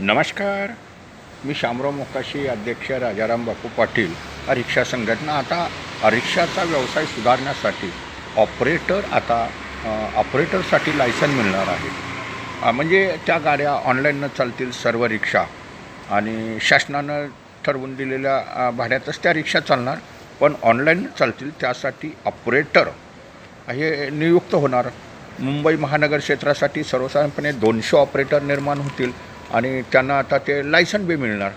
नमस्कार. मी शामराव मोकाशी अध्यक्ष राजाराम बापू पाटील रिक्षा संघटना. आता रिक्षाचा व्यवसाय सुधारण्यासाठी ऑपरेटर आता ऑपरेटरसाठी लायसन मिळणार आहे. म्हणजे त्या गाड्या ऑनलाईननं चालतील सर्व रिक्षा आणि शासनानं ठरवून दिलेल्या भाड्यातच त्या रिक्षा चालणार पण ऑनलाईन चालतील त्यासाठी ऑपरेटर हे नियुक्त होणार. मुंबई महानगर क्षेत्रासाठी सर्वसाधारणपणे दोनशे ऑपरेटर निर्माण होतील. आणि त्यांना आता ते लायसन बी मिळणार.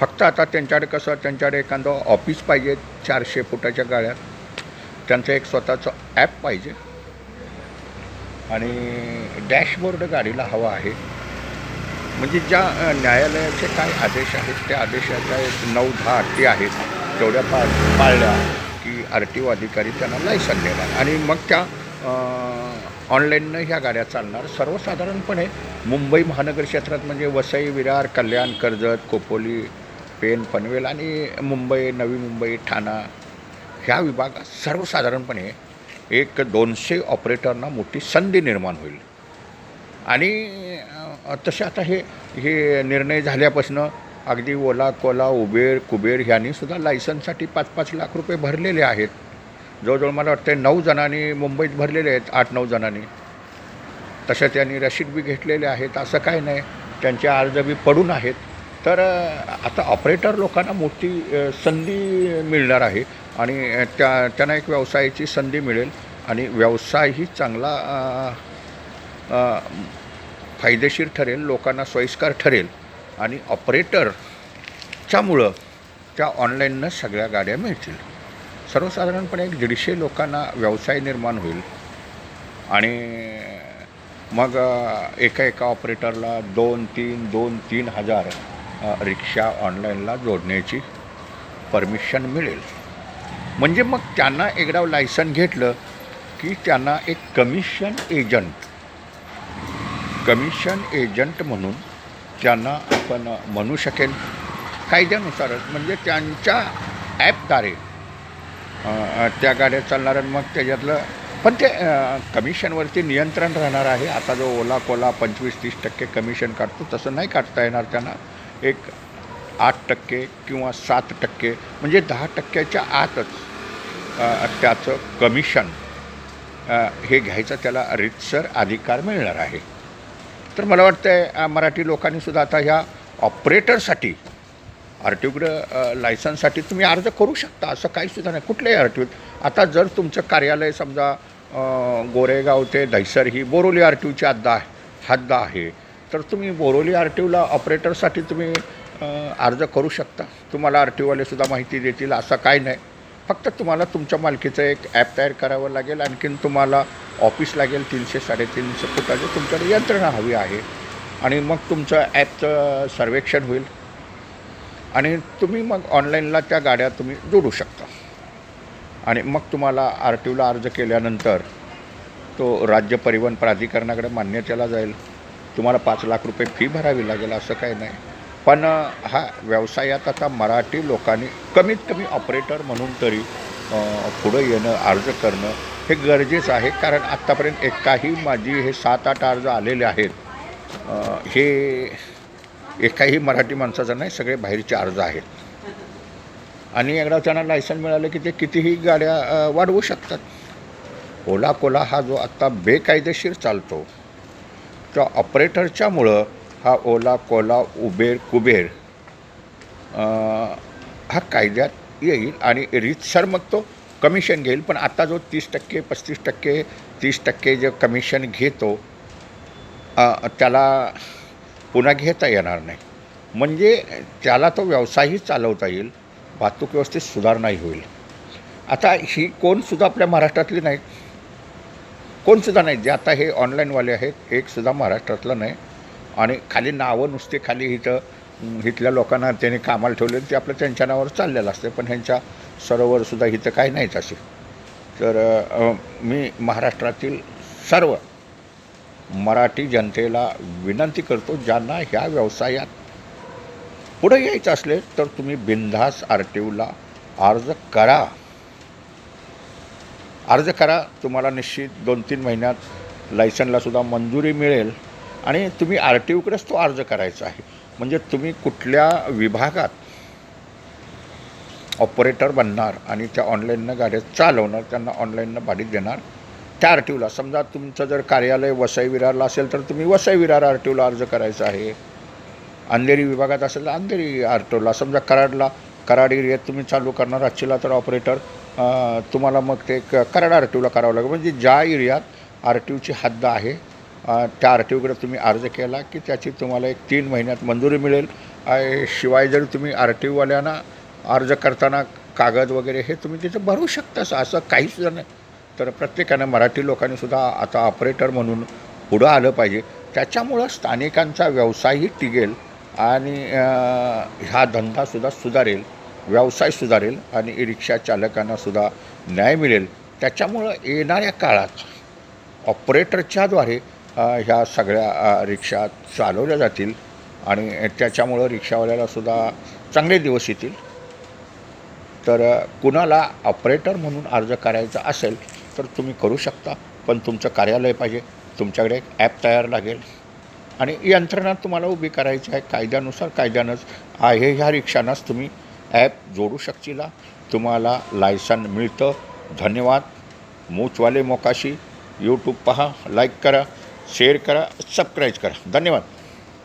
फक्त आता त्यांच्याकडे कसं त्यांच्याकडे एखादं ऑफिस पाहिजे चारशे फुटाच्या गाळ्यात त्यांचं एक स्वतःचं ॲप पाहिजे. आणि डॅशबोर्ड गाडीला हवा आहे. म्हणजे ज्या न्यायालयाचे काय आदेश आहेत त्या आदेशाच्या एक नऊ दहा अटी आहेत. तेवढ्या पा पाळल्या की आर टी ओ अधिकारी त्यांना लायसन देणार. आणि मग त्या ऑनलाईननं ह्या गाड्या चालणार. सर्वसाधारणपणे मुंबई महानगर क्षेत्रात म्हणजे वसई विरार कल्याण कर्जत कोपोली पेन पनवेल आणि मुंबई नवी मुंबई ठाणा ह्या विभागात सर्वसाधारणपणे एक दोनशे ऑपरेटरना मोठी संधी निर्माण होईल. आणि तसे आता हे हे निर्णय झाल्यापासून अगदी ओला कोला उबेर कुबेर ह्यांनीसुद्धा लायसनसाठी पाच पाच लाख रुपये भरलेले आहेत. जवळजवळ मला वाटतं नऊ जणांनी मुंबईत भरलेले आहेत आठ नऊ जणांनी. तसे त्यांनी रशीद बी घेतलेले आहेत असं काही नाही. त्यांचे अर्ज बी पडून आहेत. तर आता ऑपरेटर लोकांना मोठी संधी मिळणार आहे आणि त्या त्यांना एक व्यवसायाची संधी मिळेल आणि व्यवसायही चांगला फायदेशीर ठरेल लोकांना सोयीस्कर ठरेल. आणि ऑपरेटरच्यामुळं त्या ऑनलाईननं सगळ्या गाड्या मिळतील. सर्वसाधारणपणे एक दीडशे लोकांना व्यवसाय निर्माण होईल. आणि मग एका एका ऑपरेटरला दोन तीन दोन तीन हजार रिक्षा ऑनलाईनला जोडण्याची परमिशन मिळेल. म्हणजे मग त्यांना एकदा लायसन घेतलं की त्यांना एक कमिशन एजंट कमिशन एजंट म्हणून त्यांना आपण म्हणू शकेल. कायद्यानुसारच म्हणजे त्यांच्या ॲपद्वारे त्या गाड्या चालणार आणि मग त्याच्यातलं पण ते कमिशनवरती नियंत्रण राहणार आहे. आता जो ओला कोला पंचवीस तीस टक्के कमिशन काढतो तसं नाही काढता येणार त्यांना. एक आठ टक्के किंवा सात टक्के म्हणजे दहा टक्क्याच्या आतच त्याचं कमिशन हे घ्यायचं त्याला रितसर अधिकार मिळणार आहे. तर मला वाटतं आहे मराठी लोकांनीसुद्धा आता ह्या ऑपरेटरसाठी आर टी ओकडं लायसन्ससाठी तुम्ही अर्ज करू शकता असं काहीसुद्धा नाही. कुठल्याही आर टी ओत आता जर तुमचं कार्यालय समजा गोरेगाव ते दहिसर ही बोरोली आर टी ओची हद्द हद्द आहे तर तुम्ही बोरोली आर टी ओला ऑपरेटरसाठी तुम्ही अर्ज करू शकता. तुम्हाला आर टी ओवालेसुद्धा माहिती देतील असं काय नाही. फक्त तुम्हाला तुमच्या मालकीचं एक ॲप तयार करावं लागेल आणखीन तुम्हाला ऑफिस लागेल तीनशे साडेतीनशे फुटाचं तुमच्याकडे यंत्रणा हवी आहे. आणि मग तुमचं ॲपचं सर्वेक्षण होईल. आणि तुम्ही मग ऑनलाईनला त्या गाड्या तुम्ही जोडू शकता. आणि मग तुम्हाला आर टी ओला अर्ज केल्यानंतर तो राज्य परिवहन प्राधिकरणाकडे मान्यतेला जाईल. तुम्हाला पाच लाख रुपये फी भरावी लागेल असं काही नाही. पण हा व्यवसायात आता मराठी लोकांनी कमीत कमी ऑपरेटर म्हणून तरी पुढं येणं अर्ज करणं हे गरजेचं आहे. कारण आत्तापर्यंत एकाही माझी हे सात आठ अर्ज आलेले आहेत. हे एकाही मराठी माणसाचं नाही सगळे बाहेरचे अर्ज आहेत. आणि एकदा त्यांना लायसन मिळालं की ते कितीही गाड्या वाढवू शकतात. ओला कोला हा जो आत्ता बेकायदेशीर चालतो त्या ऑपरेटरच्यामुळं हा ओला कोला उबेर कुबेर हा कायद्यात येईल आणि रीतसर मग तो कमिशन घेईल. पण आता जो तीस टक्के पस्तीस टक्के तीस टक्के जे कमिशन घेतो त्याला पुन्हा घेता येणार नाही. म्हणजे त्याला तो व्यवसायही चालवता येईल वाहतूक व्यवस्थेत सुधारणाही होईल. आता ही कोणसुद्धा आपल्या महाराष्ट्रातली नाहीत कोणसुद्धा नाही. जे आता हे ऑनलाईनवाले आहेत एकसुद्धा महाराष्ट्रातलं नाही. आणि खाली नावं नुसते खाली इथं इथल्या लोकांना त्यांनी कामाला ठेवले ते आपलं त्यांच्या नावावर चाललेलं असते. पण ह्यांच्या सरोवरसुद्धा इथं काही नाहीच असे. तर मी महाराष्ट्रातील सर्व मराठी जनतेला विनंती करतो ज्यांना ह्या व्यवसायात पुढे यायचं असले तर तुम्ही बिनधास आर टी ओला अर्ज करा. अर्ज करा तुम्हाला निश्चित दोन तीन महिन्यात लायसनलासुद्धा मंजुरी मिळेल आणि तुम्ही आर टी ओकडेच तो अर्ज करायचा आहे. म्हणजे तुम्ही कुठल्या विभागात ऑपरेटर बनणार आणि त्या ऑनलाईननं गाड्या चालवणार त्यांना ऑनलाईननं भाडीत देणार त्या आर टी ओला समजा तुमचं जर कार्यालय वसई विरारला असेल तर तुम्ही वसई विरार आर टी ओला अर्ज करायचा आहे. अंधेरी विभागात असेल तर अंधेरी आर टी ओला समजा कराडला कराड एरियात तुम्ही चालू करणार असला तर ऑपरेटर तुम्हाला मग ते क- कराड आर टी ओला करावं लागेल. म्हणजे ज्या एरियात आर टी ओची हद्द आहे त्या आर टी ओकडे तुम्ही अर्ज केला की त्याची तुम्हाला एक तीन महिन्यात मंजुरी मिळेल. शिवाय जर तुम्ही आर टी ओवाल्यांना अर्ज करताना कागद वगैरे हे तुम्ही तिथं भरू शकता. असं- असं काहीच नाही तर प्रत्येकानं मराठी लोकांनी सुद्धा आता ऑपरेटर म्हणून पुढं आलं पाहिजे. त्याच्यामुळं स्थानिकांचा व्यवसायही टिकेल आणि हा धंदासुद्धा सुधारेल व्यवसाय सुधारेल आणि रिक्षा चालकांनासुद्धा न्याय मिळेल. त्याच्यामुळं येणाऱ्या काळात ऑपरेटरच्याद्वारे ह्या सगळ्या रिक्षा चालवल्या जातील आणि त्याच्यामुळं रिक्षावाल्यालासुद्धा चांगले दिवस येतील. तर कुणाला ऑपरेटर म्हणून अर्ज करायचा असेल तर तुम्ही करू शकता पण तुमचं कार्यालय पाहिजे तुमच्याकडे एक ॲप तयार लागेल. आणि यंत्रणा तुम्हाला उभी करायची आहे कायद्यानुसार कायद्यानंच. आहे ह्या रिक्षानंच तुम्ही ॲप जोडू शकशीला. तुम्हाला लायसन मिळतं. धन्यवाद. मूचवाले मोकाशी. यूट्यूब पहा लाईक करा शेअर करा सबस्क्राईब करा. धन्यवाद.